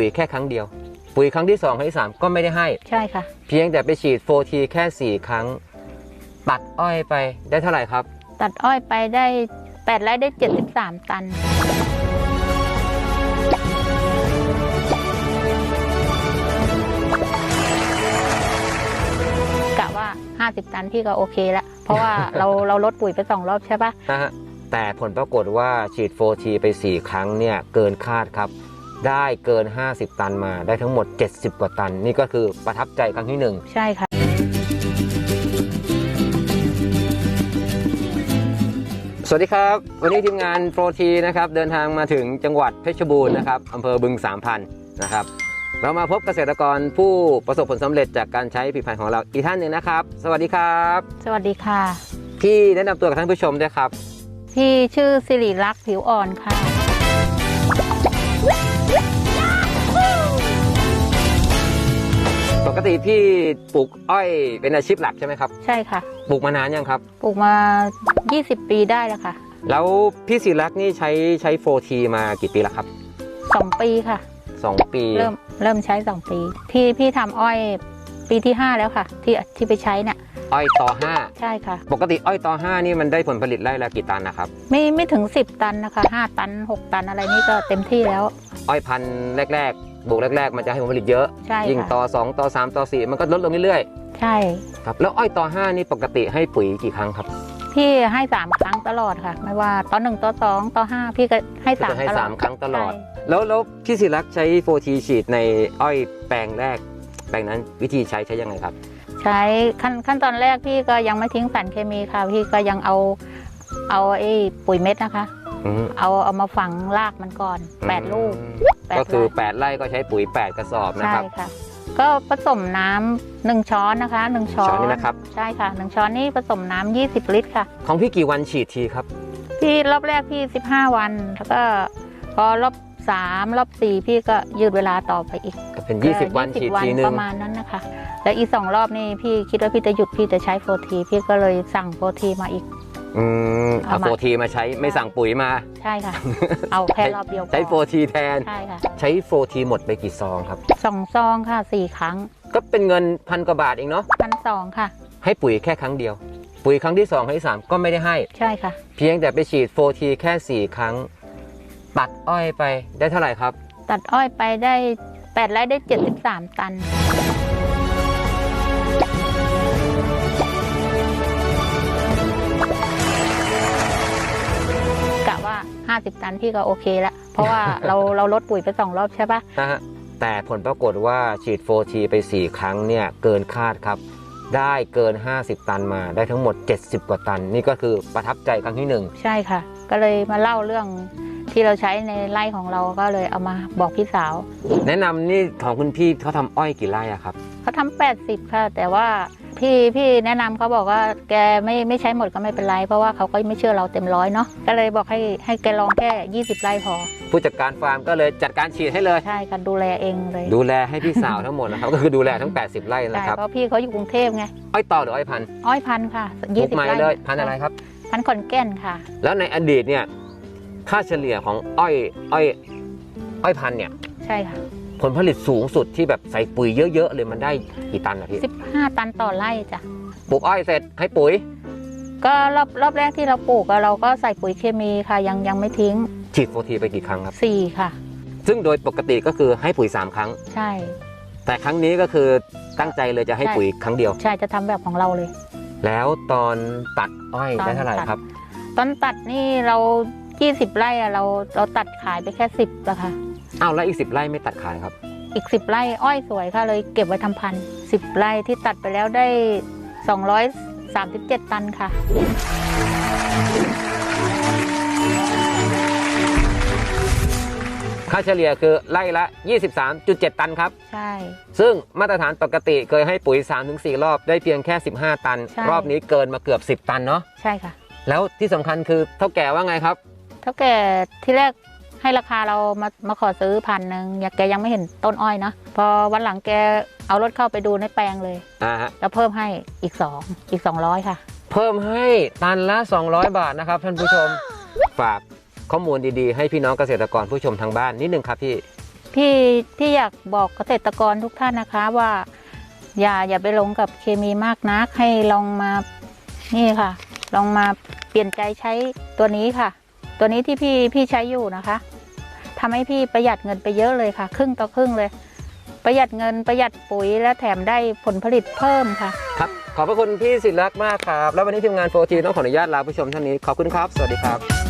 ปุ๋ยแค่ครั้งเดียว ปุ๋ยครั้งที่2ครั้งที่3ก็ไม่ได้ให้ ใช่ค่ะ เพียงแต่ไปฉีดโฟทีแค่ 4 ครั้ง ตัดอ้อยไปได้เท่าไหร่ครับ ตัดอ้อยไปได้แปดไร่ได้เจ็ดสิบสามตัน กะว่าห้าสิบตันพี่ก็โอเคละ เพราะว่าเราเราลดปุ๋ยไปสองรอบใช่ปะนะฮะแต่ผลปรากฏว่าฉีดโฟทีไป 4 ครั้งเนี่ยเกินคาดครับ ได้เกิน 50 ตันมาได้ทั้งหมด 70 กว่าตัน นี่ก็คือประทับใจครั้งที่หนึ่งใช่ค่ะ สวัสดีครับ วันนี้ทีมงานโปรทีนะครับเดินทางมาถึงจังหวัดเพชรบูรณ์นะครับอำเภอบึงสามพันนะครับ เรามาพบเกษตรกรผู้ประสบผลสำเร็จจากการใช้ผลิตภัณฑ์ของเราอีกท่านหนึ่งนะครับ สวัสดีครับสวัสดีค่ะ พี่แนะนำตัวกับท่านผู้ชมด้วยครับพี่ชื่อสิริลักษณ์ผิวอ่อนค่ะ กติพี่ปลูกอ้อยเป็นอาชีพหลักใช่ไหมครับ ใช่ค่ะ ปลูกมานานยังครับ ปลูกมา 20 ปีได้แล้วค่ะ แล้วพี่ศิรักษ์นี่ใช้ใช้โฟทีมากี่ปีแล้วครับ 2 ปีค่ะสองปี เริ่มเริ่มใช้ 2 ปี พี่พี่ทำอ้อยปีที่ 5 แล้วค่ะ ที่ที่ไปใช้เนี่ยอ้อยต่อห้าใช่ค่ะ ปกติอ้อยต่อห้านี่มันได้ผลผลิตไร่ละกี่ตันนะครับ ไม่ไม่ถึง 10 ตันนะคะ 5 ตัน 6 ตันอะไรนี่ก็เต็มที่แล้ว อ้อยพันธุ์แรกๆ ปลูกแรก ๆ มันจะให้ผลผลิตเยอะ ใช่ยิ่งค่ะต่อ 2 ต่อ 3 ต่อ 4 มันก็ลดลงเรื่อยใช่ ๆครับแล้วอ้อยต่อ 5 นี่ปกติให้ปุ๋ยกี่ครั้งครับพี่ให้3ครั้งตลอดค่ะ ไม่ว่าต่อ1ต่อ2ต่อ5พี่ก็ให้ก็จะให้3ตลอด3 ครั้งตลอด ใช่แล้วแล้วพี่ศิรักษ์ใช้โฟทีฉีดในอ้อยแปลงแรก แปลงนั้นวิธีใช้ใช้ยังไงครับ ใช้ขั้นขั้นตอนแรกพี่ก็ยังไม่ทิ้งสารเคมีค่ะ พี่ก็ยังเอาเอาไอ้ปุ๋ยเม็ดนะคะ อืมเอาเอามาฝังรากมันก่อน8ลูก แปดก็คือ ไร่8ไร่ก็ใช้ปุ๋ย 8 กระสอบนะใช่ครับ ค่ะ ก็ผสมน้ำหนึ่งช้อนนะคะหนึ่งช้อนช้อนนี้นะครับ ใช่ค่ะหนึ่งช้อนนี่ผสมน้ำ20ลิตรค่ะ ของพี่กี่วันฉีดทีครับ พี่รอบแรกพี่15วัน แล้วก็พอรอบสามรอบสี่พี่ก็ยืดเวลาต่อไปอีกก็เป็นก็20 วันฉีด20ทีนึปงระมาณนั้นนะคะ แล้วอีกสองรอบนี่พี่คิดว่าพี่จะหยุดพี่จะใช้โฟทีพี่ก็เลยสั่งโฟทีมาอีก อืมเอาเอามา โฟทีมาใช้ไม่สั่งปุ๋ยมา ใช่ค่ะ เอาแค่รอบเดียวพอใช้โฟทีแทน ใช่ค่ะใช้โฟทีหมดไปกี่ซองครับ สองซองค่ะสี่ครั้งก็เป็นเงินพันกว่าบาทเองเนาะพันสองค่ะ ให้ปุ๋ยแค่ครั้งเดียว ปุ๋ยครั้งที่ 2 ครั้งที่ 3 ก็ไม่ได้ให้ ใช่ค่ะ เพียงแต่ไปฉีดโฟทีแค่ 4 ครั้ง ตัดอ้อยไปได้เท่าไหร่ครับ ตัดอ้อยไปได้แปดไร่ได้เจ็ดสิบสามตันก 50 ตันพี่ก็โอเคละเพราะว่าเราเราลดปุ๋ยไปสองรอบใช่ปะนะฮะแต่ผลปรากฏว่าฉีดโฟทีไป 4 ครั้งเนี่ยเกินคาดครับได้เกิน 50 ตันมาได้ทั้งหมด 70 กว่าตัน นี่ก็คือประทับใจครั้งที่หนึ่งใช่ค่ะ ก็เลยมาเล่าเรื่อง ที่เราใช้ในไร่ของเราก็เลยเอามาบอกพี่สาว แนะนำนี่ของคุณพี่เขาทำอ้อยกี่ไร่อะครับ เขาทำแปดสิบค่ะ แต่ว่าพี่พี่แนะนำเขาบอกว่าแกไม่ไม่ใช้หมดก็ไม่เป็นไร เพราะว่าเขาก็ไม่เชื่อเราเต็มร้อยเนาะก็เลยบอกให้ให้แกลองแค่ 20 ไร่พอ ผู้จัดการฟาร์มก็เลยจัดการฉีดให้เลย ใช่ค่ะดูแลเองเลยดูแลให้พี่สาวทั้งหมดนะครับ ก็คือดูแลทั้ง 80 ไร่ใช่นะครับเพราะพี่เขาอยู่กรุงเทพไงอ้อยต่อหรืออ้อยพันธุ์อ้อยพันธุ์ค่ะปลูยี่กสิบไม้ไร่เลยพันธุ์อะไรครับ พันธุ์ขอนแก่นค่ะ แล้วในอดีตเนี่ย ค่าเฉลี่ยของอ้อยอ้อยอ้อยพันธุ์เนี่ย ใช่ค่ะผลผลิตสูงสุดที่แบบใส่ปุ๋ยเยอะๆเลยมันได้กี่ตันอะพี่15 ตันต่อไร่จ้ะปลูกอ้อยเสร็จให้ปุ๋ย ก็รอบรอบแรกที่เราปลูกอะเราก็ใส่ปุ๋ยเคมีค่ะ ยังยังไม่ทิ้งฉีดโฟทีไปกี่ครั้งครับ สี่ค่ะ ซึ่งโดยปกติก็คือให้ปุ๋ย 3 ครั้ง ใช่ แต่ครั้งนี้ก็คือตั้งใจเลยจะให้ใช่ปุ๋ยครั้งเดียว ใช่จะทำแบบของเราเลย แล้วตอนตัดอ้อยตอนได้เท่าไหร่ตัดครับ ตอนตัดนี่เรา 20ไร่อะเราเราตัดขายไปแค่10อะค่ะอ้าวแล้วอีก10ไร่ไม่ตัดขายครับ อีก10ไร่อ้อยสวยค่ะเลยเก็บไว้ทำพันธุ์10ไร่ที่ตัดไปแล้วได้237ตันค่ะ ค่าเฉลี่ยคือไร่ละ 23.7 ตันครับ ใช่ ซึ่งมาตรฐานปกติเคยให้ปุ๋ย 3-4 รอบได้เพียงแค่ 15 ตัน ใช่ รอบนี้เกินมาเกือบ 10 ตันเนาะ ใช่ค่ะ แล้วที่สำคัญคือเท่าแก่ว่าไงครับเท่าแก่ที่แรกให้ราคาเรามามาขอซื้อพันหนึ่งอยากแกยังไม่เห็นต้นอ้อยเนาะพอวันหลังแกเอารถเข้าไปดูในแปลงเลยอ่าฮะแล้วเพิ่มให้อีกสองอีกสองร้อยค่ะ เพิ่มให้ตันละ 200 บาทนะครับท่านผู้ชมฝากข้อมูลดีๆ ให้พี่น้องเกษตรกรผู้ชมทางบ้านนิดนึงครับพี่พี่พี่อยากบอกเกษตรกรทุกท่านนะคะว่า อย่าอย่าไปลงกับเคมีมากนักให้ลองมานี่ค่ะ ลองมาเปลี่ยนใจใช้ตัวนี้ค่ะ ตัวนี้ที่พี่พี่ใช้อยู่นะคะทำให้พี่ประหยัดเงินไปเยอะเลยค่ะ ครึ่งต่อครึ่งเลย ประหยัดเงินประหยัดปุ๋ยและแถมได้ผลผลิตเพิ่มค่ะ ครับ ขอบพระคุณพี่ศิลักษ์มากครับ แล้ววันนี้ทีมงานโฟทีต้องขออนุญาตลาผู้ชมท่านนี้ ขอบคุณครับ สวัสดีครับ